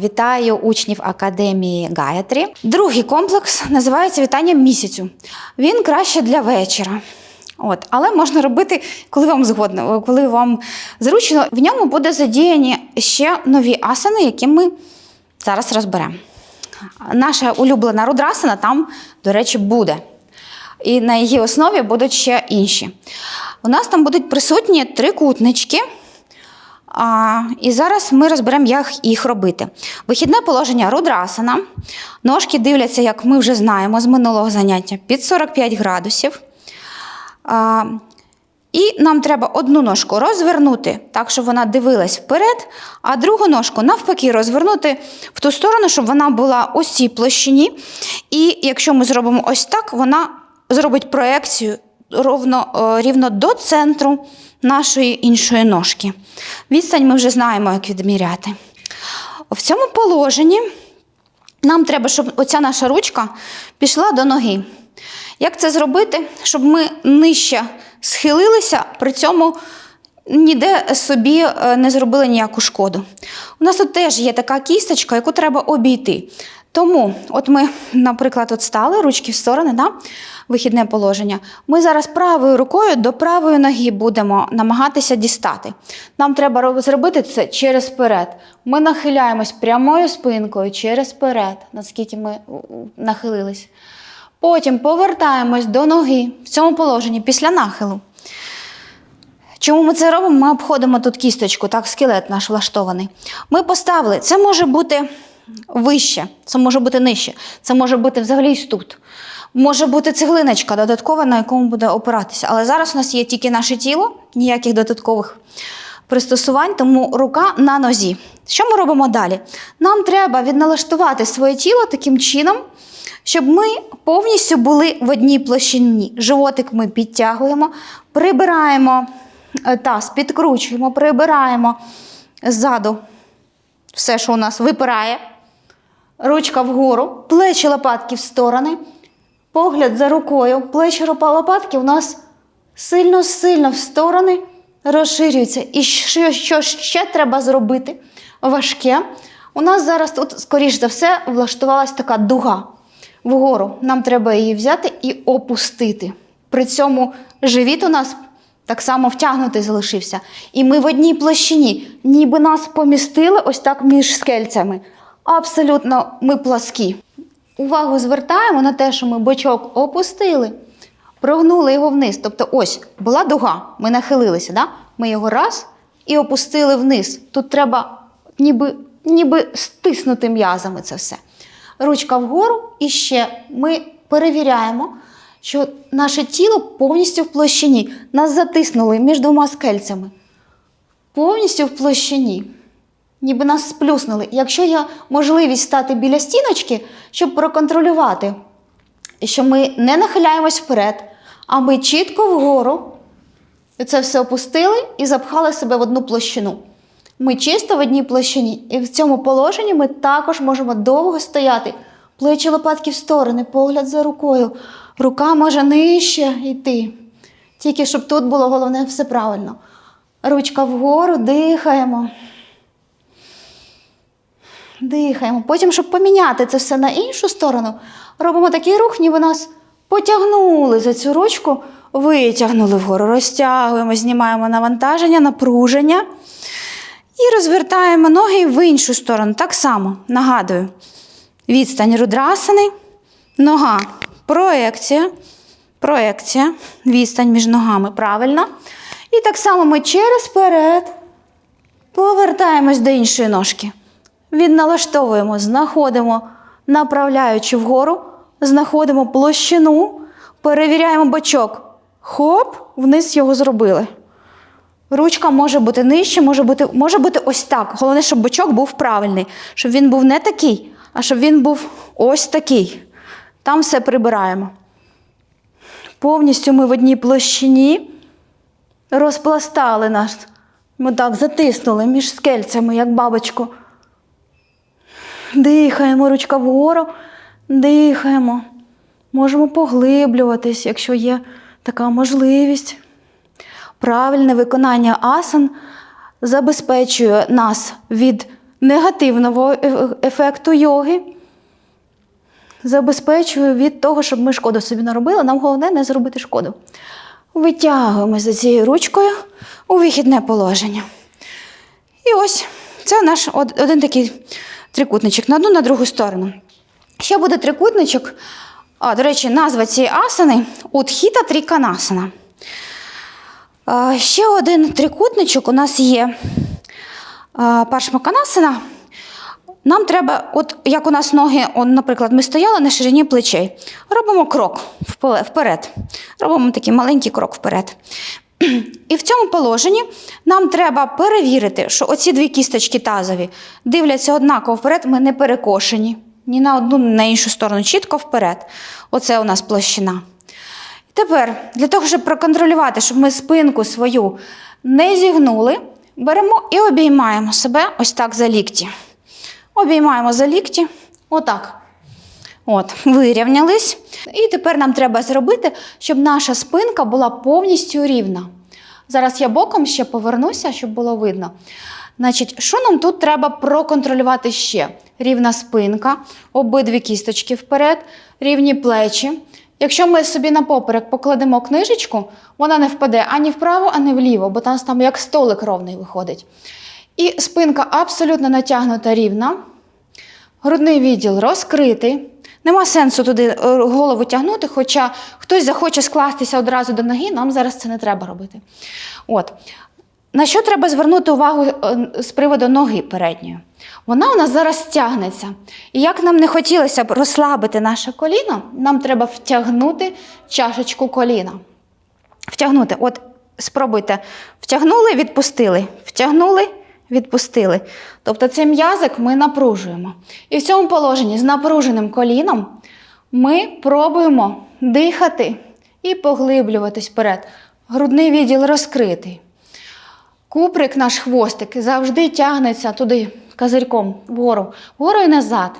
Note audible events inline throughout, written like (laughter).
Вітаю учнів академії Гаyaтрі. Другий комплекс називається вітання місяцю. Він краще для вечора. От, але можна робити, коли вам згодно, коли вам зручно. В ньому буде задіяні ще нові асани, які ми зараз розберемо. Наша улюблена рудрасана там, до речі, буде. І на її основі будуть ще інші. У нас там будуть присутні трикутнички. А, і зараз ми розберемо, як їх робити. Вихідне положення рудрасана. Ножки дивляться, як ми вже знаємо з минулого заняття, під 45 градусів. А, і нам треба одну ножку розвернути так, щоб вона дивилась вперед, а другу ножку навпаки розвернути в ту сторону, щоб вона була ось цій площині. І якщо ми зробимо ось так, вона зробить проекцію ровно, е, рівно до центру нашої іншої ножки. Відстань ми вже знаємо, як відміряти. В цьому положенні нам треба, щоб оця наша ручка пішла до ноги. Як це зробити, щоб ми нижче схилилися, при цьому ніде собі е, не зробили ніяку шкоду. У нас тут теж є така кісточка, яку треба обійти. Тому, от ми, наприклад, от стали, ручки в сторони, да? вихідне положення. Ми зараз правою рукою до правої ноги будемо намагатися дістати. Нам треба зробити це через перед. Ми нахиляємось прямою спинкою через перед, наскільки ми нахилились. Потім повертаємось до ноги в цьому положенні після нахилу. Чому ми це робимо? Ми обходимо тут кісточку, так, скелет наш влаштований. Ми поставили, це може бути вище, це може бути нижче, це може бути взагалі ось тут. Може бути цеглиночка додаткова, на якому буде опиратися. Але зараз у нас є тільки наше тіло, ніяких додаткових пристосувань, тому рука на нозі. Що ми робимо далі? Нам треба відналаштувати своє тіло таким чином, щоб ми повністю були в одній площині. Животик ми підтягуємо, прибираємо е, таз, підкручуємо, прибираємо ззаду все, що у нас випирає. Ручка вгору, плечі лопатки в сторони, погляд за рукою, плечі лопатки у нас сильно-сильно в сторони розширюються. І що, що ще треба зробити? Важке. У нас зараз тут, скоріш за все, влаштувалась така дуга вгору. Нам треба її взяти і опустити. При цьому живіт у нас так само втягнутий залишився. І ми в одній площині, ніби нас помістили ось так між скельцями. Абсолютно ми пласкі. Увагу звертаємо на те, що ми бочок опустили, прогнули його вниз. Тобто, ось була дуга, ми нахилилися, да? ми його раз і опустили вниз. Тут треба ніби, ніби стиснути м'язами це все. Ручка вгору і ще ми перевіряємо, що наше тіло повністю в площині. Нас затиснули між двома скельцями. Повністю в площині. Ніби нас сплюснули. Якщо є можливість стати біля стіночки, щоб проконтролювати, що ми не нахиляємось вперед, а ми чітко вгору це все опустили і запхали себе в одну площину. Ми чисто в одній площині, і в цьому положенні ми також можемо довго стояти. Плечі лопатки в сторони, погляд за рукою. Рука може нижче йти. Тільки щоб тут було головне все правильно. Ручка вгору, дихаємо. Дихаємо. Потім, щоб поміняти це все на іншу сторону, робимо такий рух, ніби нас потягнули за цю ручку, витягнули вгору, розтягуємо, знімаємо навантаження, напруження. І розвертаємо ноги в іншу сторону. Так само, нагадую, відстань рудрасани, нога, проекція, проекція, відстань між ногами, правильно. І так само ми через перед повертаємось до іншої ножки. Відналаштовуємо, знаходимо, направляючи вгору, знаходимо площину, перевіряємо бочок. Хоп, вниз його зробили. Ручка може бути нижче, може бути, може бути ось так. Головне, щоб бочок був правильний, щоб він був не такий, а щоб він був ось такий. Там все прибираємо. Повністю ми в одній площині розпластали нас. Ми так затиснули між скельцями, як бабочку. Дихаємо, ручка вгору, дихаємо. Можемо поглиблюватись, якщо є така можливість. Правильне виконання асан забезпечує нас від негативного е- ефекту йоги. Забезпечує від того, щоб ми шкоду собі не робили. Нам головне не зробити шкоду. Витягуємо за цією ручкою у вихідне положення. І ось це наш один такий трикутничок на одну, на другу сторону. Ще буде трикутничок. А, до речі, назва цієї асани Утхіта Тріканасана. Ще один трикутничок у нас є Паршмаканасана. Нам треба, от як у нас ноги, он, наприклад, ми стояли на ширині плечей. Робимо крок вперед. Робимо такий маленький крок вперед. І в цьому положенні нам треба перевірити, що оці дві кісточки тазові дивляться однаково вперед, ми не перекошені. Ні на одну, ні на іншу сторону, чітко вперед. Оце у нас площина. Тепер, для того, щоб проконтролювати, щоб ми спинку свою не зігнули, беремо і обіймаємо себе ось так за лікті. Обіймаємо за лікті, отак. От, вирівнялись. І тепер нам треба зробити, щоб наша спинка була повністю рівна. Зараз я боком ще повернуся, щоб було видно. Значить, що нам тут треба проконтролювати ще? Рівна спинка, обидві кісточки вперед, рівні плечі. Якщо ми собі на поперек покладемо книжечку, вона не впаде ані вправо, ані вліво, бо там, там як столик ровний виходить. І спинка абсолютно натягнута рівна. Грудний відділ розкритий. Нема сенсу туди е, голову тягнути, хоча хтось захоче скластися одразу до ноги, нам зараз це не треба робити. От. На що треба звернути увагу е, з приводу ноги передньої? Вона у нас зараз тягнеться. І як нам не хотілося б розслабити наше коліно, нам треба втягнути чашечку коліна. Втягнути. От спробуйте. Втягнули, відпустили. Втягнули, відпустили. Тобто цей м'язик ми напружуємо. І в цьому положенні з напруженим коліном ми пробуємо дихати і поглиблюватись вперед. Грудний відділ розкритий. Куприк, наш хвостик, завжди тягнеться туди козирьком вгору, вгору і назад.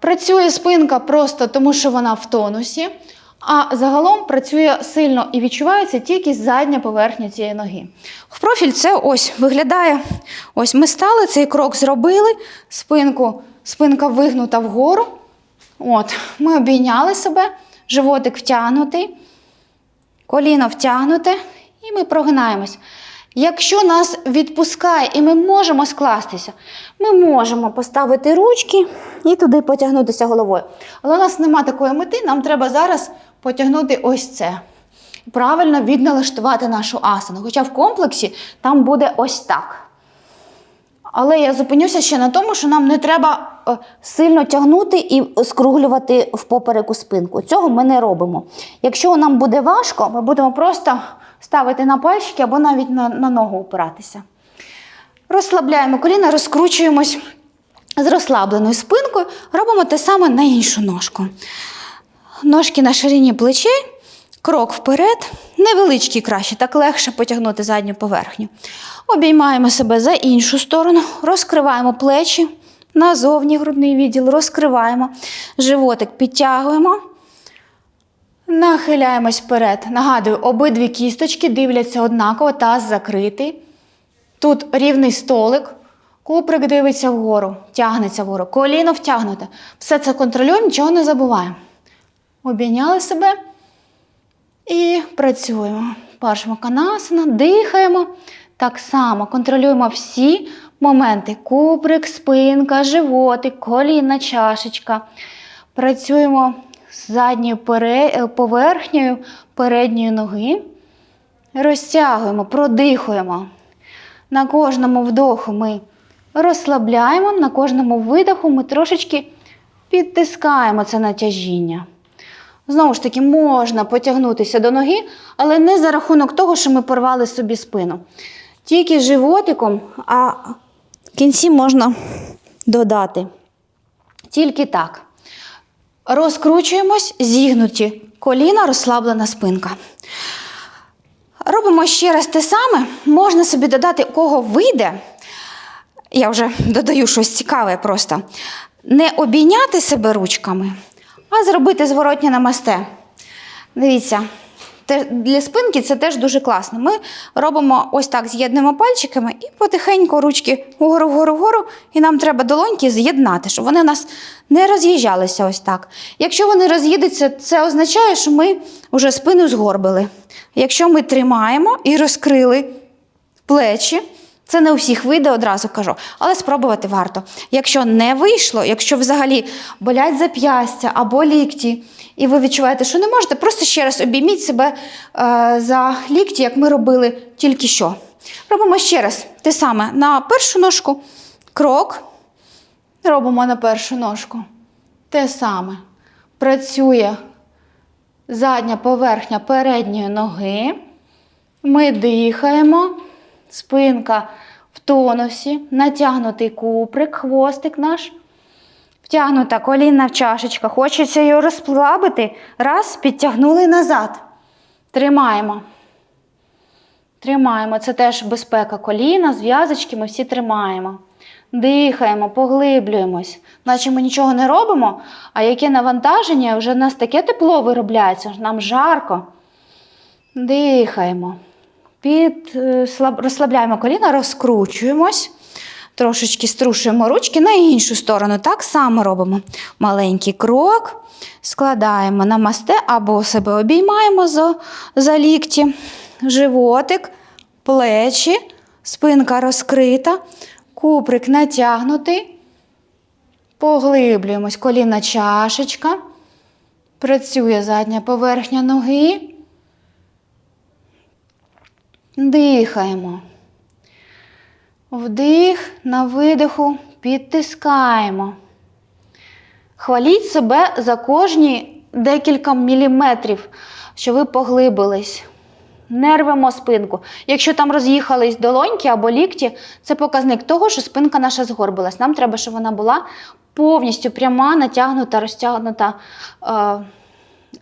Працює спинка просто тому, що вона в тонусі, а загалом працює сильно і відчувається тільки задня поверхня цієї ноги. В профіль це ось виглядає. Ось ми стали, цей крок зробили, спинку, спинка вигнута вгору. От, Ми обійняли себе, животик втягнутий, коліно втягнуте, і ми прогинаємось. Якщо нас відпускає і ми можемо скластися, ми можемо поставити ручки і туди потягнутися головою. Але у нас немає такої мети, нам треба зараз потягнути ось це. Правильно відналаштувати нашу асану. Хоча в комплексі там буде ось так. Але я зупинюся ще на тому, що нам не треба е, сильно тягнути і скруглювати в попереку спинку. Цього ми не робимо. Якщо нам буде важко, ми будемо просто ставити на пальчики або навіть на, на ногу опиратися. Розслабляємо коліна, розкручуємось з розслабленою спинкою, робимо те саме на іншу ножку. Ножки на ширині плечей, крок вперед, невеличкий краще, так легше потягнути задню поверхню. Обіймаємо себе за іншу сторону, розкриваємо плечі, назовні грудний відділ, розкриваємо, животик підтягуємо. Нахиляємось вперед. Нагадую, обидві кісточки дивляться однаково, таз закритий. Тут рівний столик, куприк дивиться вгору, тягнеться вгору, коліно втягнуте. Все це контролюємо, нічого не забуваємо. Обійняли себе і працюємо. Паршмаканасана, дихаємо. Так само контролюємо всі моменти: куприк, спинка, животик, колінна чашечка. Працюємо з задньою е, поверхнею передньої ноги. Розтягуємо, продихуємо. На кожному вдоху ми розслабляємо, на кожному видоху ми трошечки підтискаємо це натяжіння. Знову ж таки, можна потягнутися до ноги, але не за рахунок того, що ми порвали собі спину. Тільки животиком, а в кінці можна додати. Тільки так. Розкручуємось, зігнуті коліна, розслаблена спинка. Робимо ще раз те саме. Можна собі додати, кого вийде. Я вже додаю щось цікаве просто. Не обійняти себе ручками, а зробити зворотнє намасте. Дивіться, для спинки це теж дуже класно. Ми робимо ось так, з'єднуємо пальчиками і потихеньку ручки вгору, вгору, вгору. І нам треба долоньки з'єднати, щоб вони у нас не роз'їжджалися ось так. Якщо вони роз'їдуться, це означає, що ми вже спину згорбили. Якщо ми тримаємо і розкрили плечі. Це не у всіх вийде, одразу кажу, але спробувати варто. Якщо не вийшло, якщо взагалі болять зап'ястя або лікті, і ви відчуваєте, що не можете, просто ще раз обійміть себе е, за лікті, як ми робили тільки що. Робимо ще раз те саме на першу ножку, крок. Робимо на першу ножку. Те саме. Працює задня поверхня передньої ноги. Ми дихаємо, спинка в тонусі, натягнутий куприк, хвостик наш. Втягнута колінна в чашечка. Хочеться її розслабити. Раз, підтягнули назад. Тримаємо. Тримаємо. Це теж безпека коліна, зв'язочки ми всі тримаємо. Дихаємо, поглиблюємось. Наче ми нічого не робимо, а яке навантаження, вже в нас таке тепло виробляється, нам жарко. Дихаємо. Під, е, розслабляємо коліна, розкручуємось. Трошечки струшуємо ручки на іншу сторону. Так само робимо. Маленький крок, складаємо на масте або себе обіймаємо за, за лікті, животик, плечі, спинка розкрита, куприк натягнутий. Поглиблюємось. Коліна чашечка. Працює задня поверхня ноги. Дихаємо. Вдих на видиху підтискаємо. Хваліть себе за кожні декілька міліметрів, що ви поглибились. Не рвемо спинку. Якщо там роз'їхались долоньки або лікті, це показник того, що спинка наша згорбилась. Нам треба, щоб вона була повністю пряма, натягнута, розтягнута е,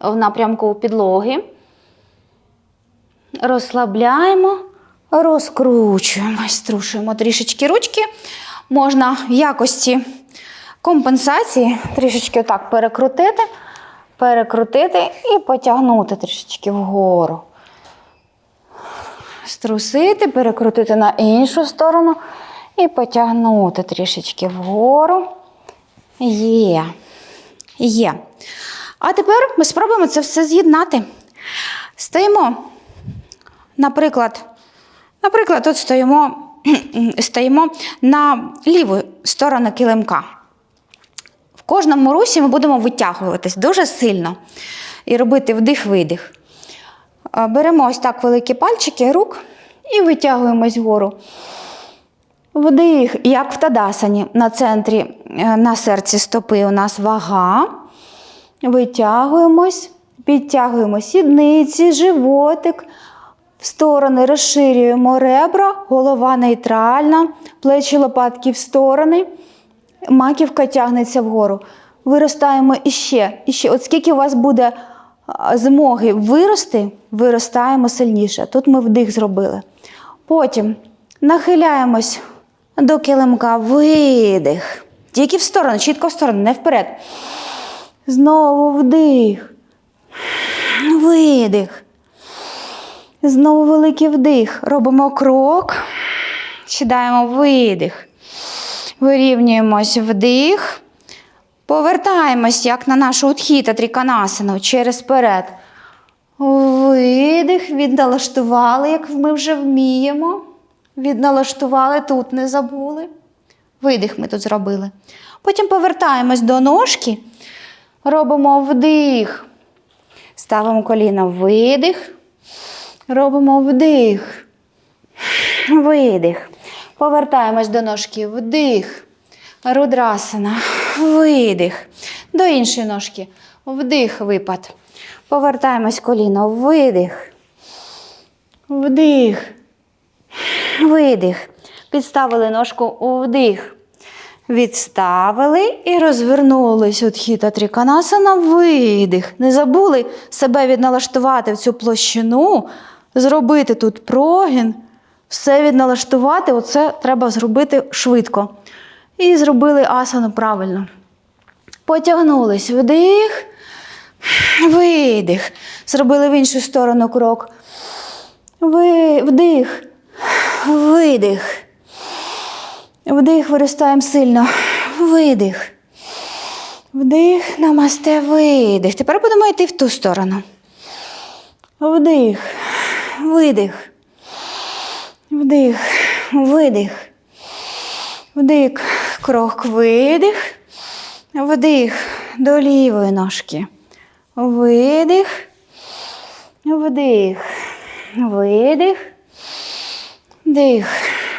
в напрямку підлоги. Розслабляємо, розкручуємо, струшуємо трішечки ручки. Можна в якості компенсації трішечки отак перекрутити, перекрутити і потягнути трішечки вгору. Струсити, перекрутити на іншу сторону і потягнути трішечки вгору. Є. Є. А тепер ми спробуємо це все з'єднати. Стоїмо Наприклад, наприклад, тут стоїмо, (clears throat) стоїмо на ліву сторону килимка. В кожному русі ми будемо витягуватись дуже сильно і робити вдих-видих. Беремо ось так великі пальчики рук і витягуємось вгору. Вдих, як в Тадасані, на центрі, е, на серці стопи у нас вага. Витягуємось, підтягуємо сідниці, животик. В сторони розширюємо ребра, голова нейтральна, плечі лопатки в сторони, маківка тягнеться вгору. Виростаємо іще, іще. От скільки у вас буде змоги вирости, виростаємо сильніше. Тут ми вдих зробили. Потім нахиляємось до килимка, видих. Тільки в сторону, чітко в сторону, не вперед. Знову вдих. Видих. Знову великий вдих. Робимо крок. Сідаємо видих. Вирівнюємось вдих. Повертаємось, як на нашу утхіта тріканасану, через перед. Видих, відналаштували, як ми вже вміємо. Відналаштували, тут не забули. Видих ми тут зробили. Потім повертаємось до ножки, робимо вдих. Ставимо коліна видих. Робимо вдих. Видих. Повертаємось до ножки. Вдих. Рудрасана. Видих. До іншої ножки. Вдих, випад. Повертаємось коліно. Видих. Вдих. Видих. Підставили ножку у вдих. Відставили і розвернулись від хіта тріканасана. Видих. Не забули себе відналаштувати в цю площину, зробити тут прогін, все відналаштувати. Оце треба зробити швидко. І зробили асану правильно. Потягнулись вдих, Видих. Зробили в іншу сторону крок. Вдих. Видих. Вдих, виростаємо сильно. Видих. Вдих, намасте, видих. Тепер будемо йти в ту сторону. Вдих, видих. Вдих, видих. Вдих, крок, видих. Вдих до лівої ножки. Видих. Вдих. Видих. Дих.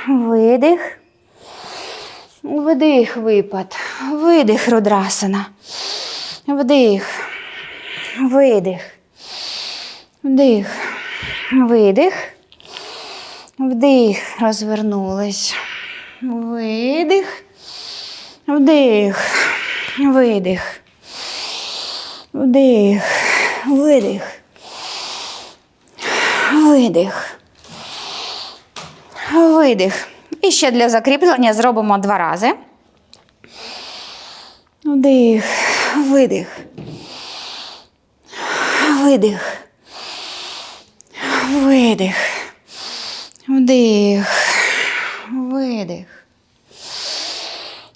Видих. Вдих, випад. Видих, рудрасана. Вдих. Видих. Вдих. Видих. Вдих. Розвернулись. Видих. Вдих. Видих. Вдих. Видих. Видих. Видих. І ще для закріплення зробимо два рази. Вдих. Видих. Видих. Видих. Вдих. Видих.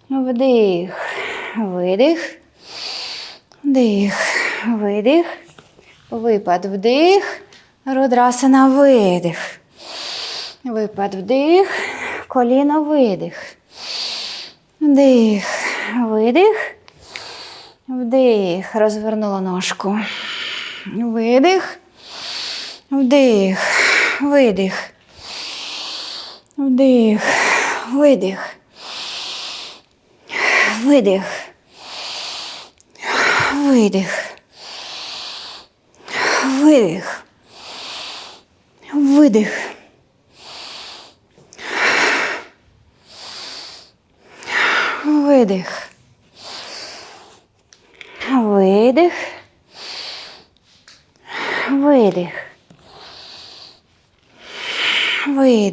Вдих. Видих. Вдих. Видих. Випад вдих. Рудрасана видих. Випад вдих. Коліно видих. Вдих. Видих. Вдих. Розвернула ножку. Видих. Вдих. Видих. Вдих. Видих. Видих. Видих. Видих. Видих. Видих.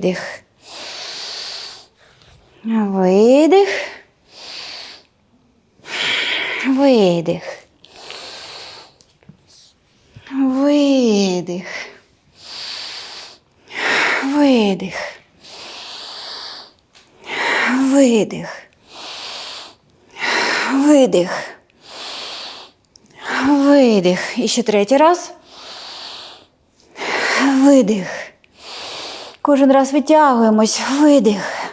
Видих. Видих. Видих. Видих. Видих. Видих. Видих. Видих. І ще третій раз. Видих. Кожен раз витягуємось, видих.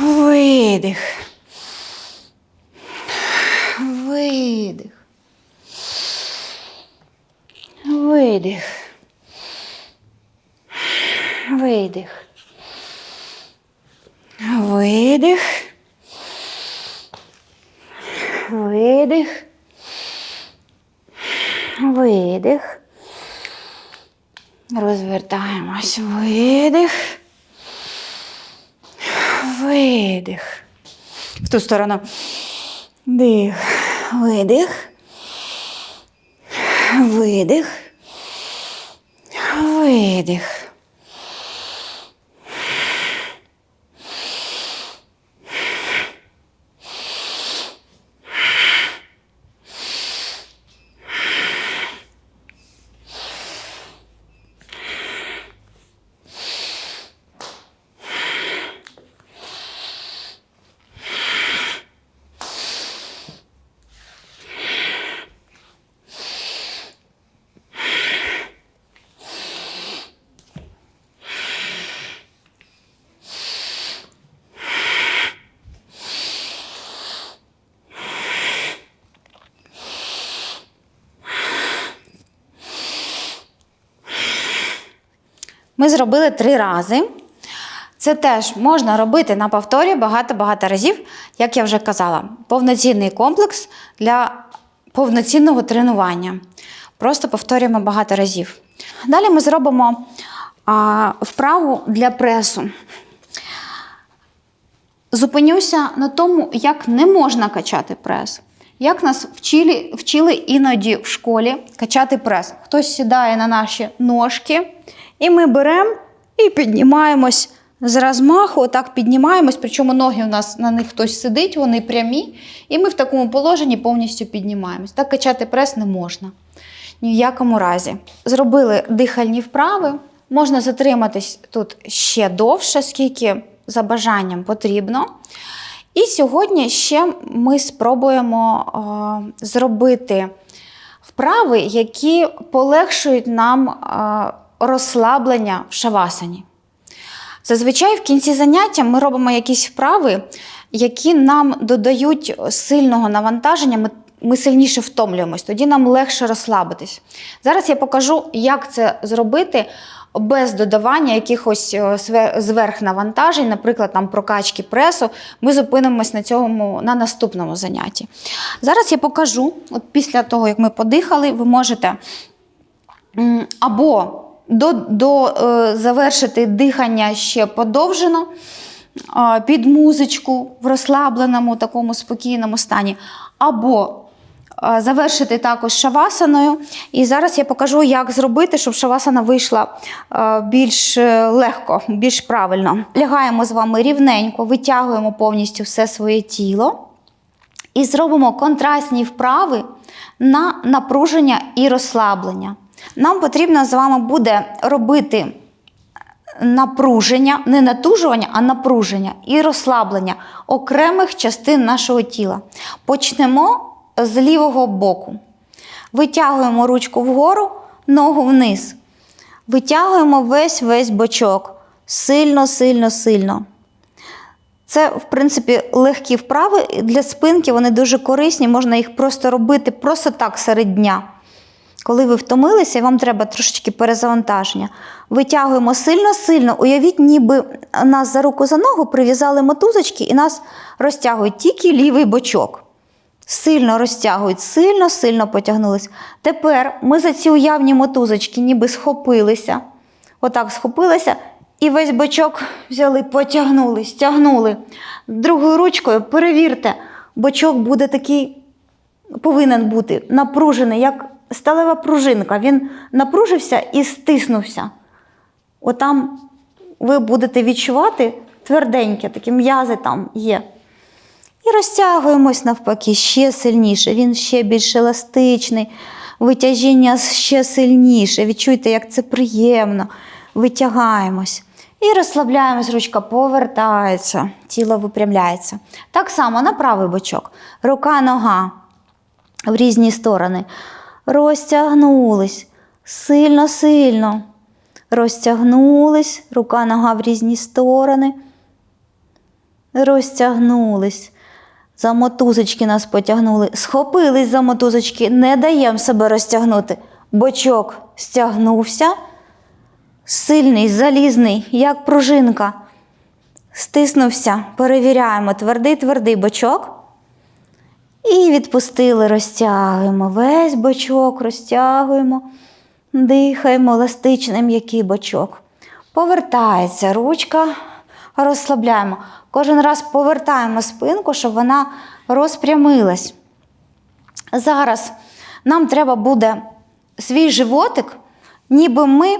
Видих. Видих. Видих. Видих. Видих. Видих. Видих. Розвертаємось. Видих. Видих. В ту сторону. Дих. Видих. Видих. Видих. Ми зробили три рази. Це теж можна робити на повторі багато-багато разів, як я вже казала. Повноцінний комплекс для повноцінного тренування. Просто повторюємо багато разів. Далі ми зробимо а, вправу для пресу. Зупинюся на тому, як не можна качати прес. Як нас вчили, вчили іноді в школі качати прес. Хтось сідає на наші ножки, і ми беремо і піднімаємось З розмаху отак піднімаємось, причому ноги у нас на них хтось сидить, вони прямі, і ми в такому положенні повністю піднімаємось. Так качати прес не можна. Ні в якому разі. Зробили дихальні вправи. Можна затриматись тут ще довше, скільки за бажанням потрібно. І сьогодні ще ми спробуємо е, зробити вправи, які полегшують нам е, розслаблення в шавасані. Зазвичай в кінці заняття ми робимо якісь вправи, які нам додають сильного навантаження. Ми, ми сильніше втомлюємось, тоді нам легше розслабитись. Зараз я покажу, як це зробити без додавання якихось е, зверхнавантажень, наприклад, там прокачки пресу. Ми зупинимось на цьому на наступному занятті. Зараз я покажу, от після того, як ми подихали, ви можете або до, до, е, завершити дихання ще подовжено е, під музичку в розслабленому, такому спокійному стані, або е, завершити також шавасаною. І зараз я покажу, як зробити, щоб шавасана вийшла е, більш е, легко, більш правильно. Лягаємо з вами рівненько, витягуємо повністю все своє тіло. І зробимо контрастні вправи на напруження і розслаблення. Нам потрібно з вами буде робити напруження, не натужування, а напруження і розслаблення окремих частин нашого тіла. Почнемо з лівого боку. Витягуємо ручку вгору, ногу вниз. Витягуємо весь весь бочок. Сильно, сильно, сильно. Це, в принципі, легкі вправи для спинки, вони дуже корисні, можна їх просто робити просто так серед дня. Коли ви втомилися, і вам треба трошечки перезавантаження. Витягуємо сильно-сильно. Уявіть, ніби нас за руку за ногу прив'язали мотузочки і нас розтягують тільки лівий бочок. Сильно розтягують, сильно-сильно потягнулись. Тепер ми за ці уявні мотузочки ніби схопилися. Отак схопилися і весь бочок взяли, потягнули, стягнули. Другою ручкою перевірте, бочок буде такий повинен бути напружений, як сталева пружинка. Він напружився і стиснувся. Отам ви будете відчувати тверденьке, такі м'язи там є. І розтягуємось навпаки ще сильніше. Він ще більш еластичний, витяжіння ще сильніше. Відчуйте, як це приємно. Витягаємось. І розслабляємось, ручка повертається, тіло випрямляється. Так само на правий бочок. Рука, нога в різні сторони. Розтягнулись сильно-сильно. Розтягнулись, рука, нога в різні сторони. Розтягнулись. За мотузочки нас потягнули. Схопились за мотузочки, не даємо себе розтягнути. Бочок стягнувся. Сильний, залізний, як пружинка. Стиснувся, перевіряємо твердий, твердий бочок. І відпустили, розтягуємо. Весь бочок розтягуємо, дихаємо, еластичний м'який бочок. Повертається ручка, розслабляємо. Кожен раз повертаємо спинку, щоб вона розпрямилась. Зараз нам треба буде свій животик, ніби ми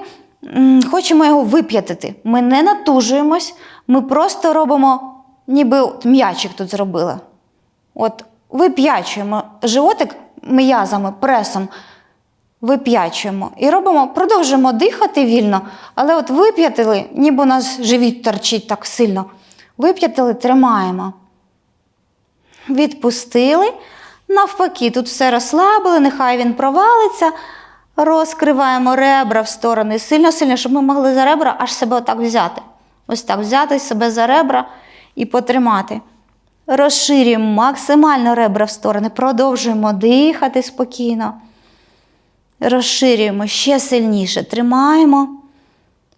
хочемо його вип'ятити. Ми не натужуємось, ми просто робимо, ніби м'ячик тут зробили. От вип'ячуємо животик м'язами, пресом, вип'ячуємо і робимо, продовжуємо дихати вільно, але от вип'ятили, ніби у нас живіт торчить так сильно. Вип'ятили, тримаємо. Відпустили. Навпаки, тут все розслабили, нехай він провалиться. Розкриваємо ребра в сторони сильно-сильно, щоб ми могли за ребра аж себе отак взяти. Ось так взяти себе за ребра і потримати. Розширюємо максимально ребра в сторони, продовжуємо дихати спокійно. Розширюємо ще сильніше, тримаємо.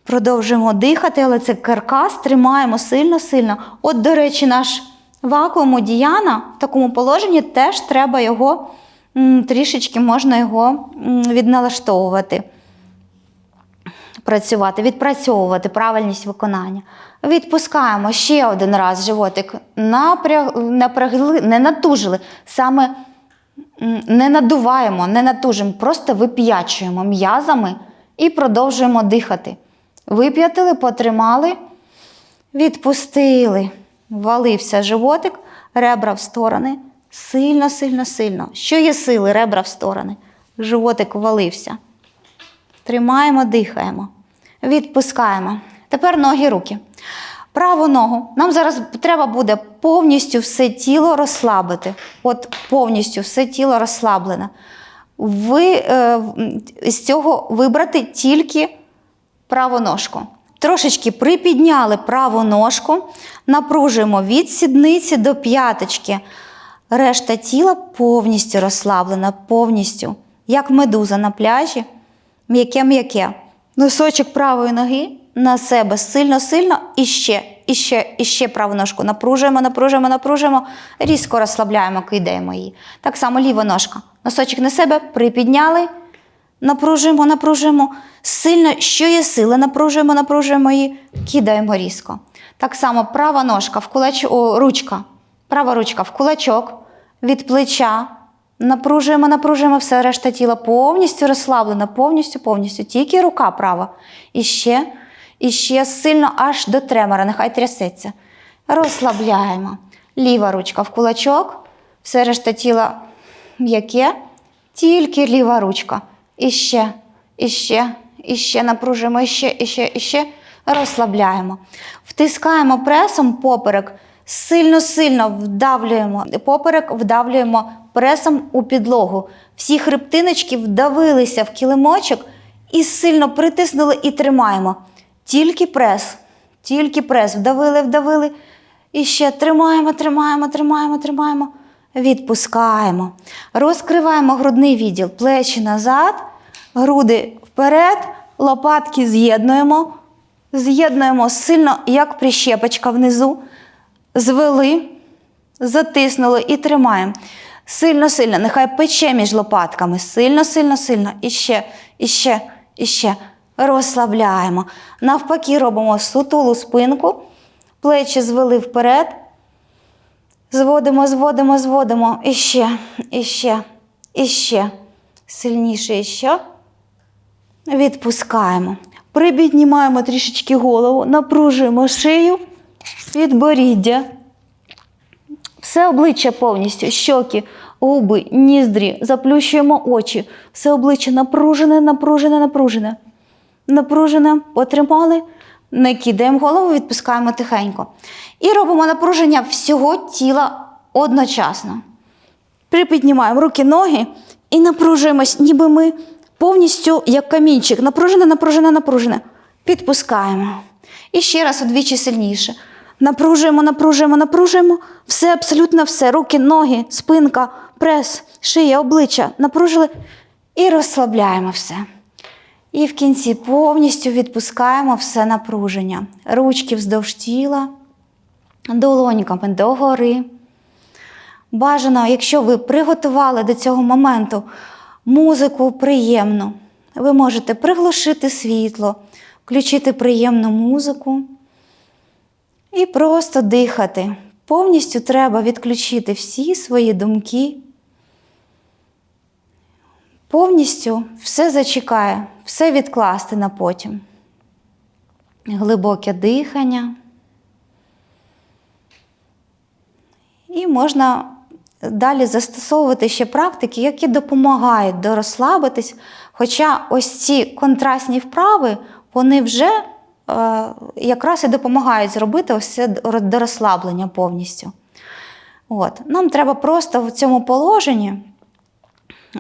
Продовжуємо дихати, але це каркас, тримаємо сильно-сильно. От, до речі, наш вакуум у Діяна в такому положенні теж треба його трішечки можна його відналаштовувати працювати, відпрацьовувати правильність виконання. Відпускаємо ще один раз животик. Напряг, напрягли, не натужили. Саме не надуваємо, не натужимо, просто вип'ячуємо м'язами і продовжуємо дихати. Вип'ятили, потримали. Відпустили. Валився животик, ребра в сторони. Сильно, сильно, сильно. Що є сили, ребра в сторони. Животик валився. Тримаємо, дихаємо. Відпускаємо. Тепер ноги, руки. Праву ногу. Нам зараз треба буде повністю все тіло розслабити. От повністю все тіло розслаблене. Ви е, з цього вибрати тільки праву ножку. Трошечки припідняли праву ножку, напружуємо від сідниці до п'яточки. Решта тіла повністю розслаблена, повністю, як медуза на пляжі, м'яке-м'яке. Носочок правої ноги на себе сильно-сильно і ще, і ще, і ще праву ножку напружуємо, напружуємо, напружуємо, різко розслабляємо, кидаємо її. Так само ліва ножка. Носочок на себе припідняли, напружуємо, напружуємо. Сильно, що є сили, напружуємо, напружуємо її, кидаємо різко. Так само права ножка в кулач... О, ручка. Права ручка в кулачок від плеча. Напружуємо, напружуємо все решта тіла повністю розслаблена, повністю, повністю. Тільки рука права. І ще, і ще сильно аж до тремора, нехай трясеться. Розслабляємо. Ліва ручка в кулачок, все решта тіла м'яке, тільки ліва ручка. І ще, і ще, і ще напружуємо, і ще, і ще, і ще. Розслабляємо. Втискаємо пресом поперек, сильно-сильно вдавлюємо. Поперек вдавлюємо пресом у підлогу. Всі хребтиночки вдавилися в килимочок і сильно притиснули і тримаємо. Тільки прес, тільки прес. Вдавили, вдавили. І ще тримаємо, тримаємо, тримаємо, тримаємо. Відпускаємо. Розкриваємо грудний відділ, плечі назад, груди вперед, лопатки з'єднуємо. З'єднуємо сильно, як прищепочка внизу. Звели, затиснули і тримаємо. Сильно, сильно, нехай пече між лопатками. Сильно, сильно, сильно. І ще, і ще, і ще. Розслабляємо. Навпаки, робимо сутулу спинку. Плечі звели вперед. Зводимо, зводимо, зводимо. І ще, і ще, і ще. Сильніше і ще. Відпускаємо. Припіднімаємо трішечки голову, напружуємо шию, підборіддя. Все обличчя повністю, щоки, губи, ніздрі, заплющуємо очі. Все обличчя напружене, напружене, напружене. Напружене, потримали, не кидаємо голову, відпускаємо тихенько. І робимо напруження всього тіла одночасно. Припіднімаємо руки, ноги і напружуємось, ніби ми повністю як камінчик. Напружене, напружене, напружене. Підпускаємо. І ще раз удвічі сильніше. Напружуємо, напружуємо, напружуємо. Все, абсолютно все. Руки, ноги, спинка, прес, шия, обличчя. Напружили і розслабляємо все. І в кінці повністю відпускаємо все напруження. Ручки вздовж тіла, долоньками догори. Бажано, якщо ви приготували до цього моменту музику приємну, ви можете приглушити світло, включити приємну музику і просто дихати. Повністю треба відключити всі свої думки. Повністю все зачекає, все відкласти на потім. Глибоке дихання. І можна далі застосовувати ще практики, які допомагають дорозслабитись. Хоча ось ці контрастні вправи, вони вже якраз і допомагають зробити ось це дорозслаблення повністю. От. Нам треба просто в цьому положенні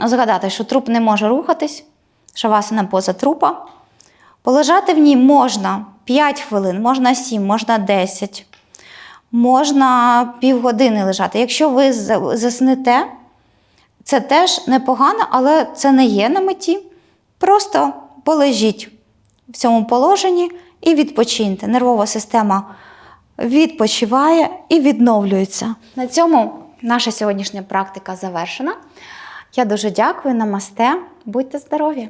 згадати, що труп не може рухатись, шавасана поза трупа. Полежати в ній можна 5 хвилин, можна 7, можна 10 можна півгодини лежати. Якщо ви заснете, це теж непогано, але це не є на меті. Просто полежіть в цьому положенні і відпочиньте. Нервова система відпочиває і відновлюється. На цьому наша сьогоднішня практика завершена. Я дуже дякую, намасте, будьте здорові!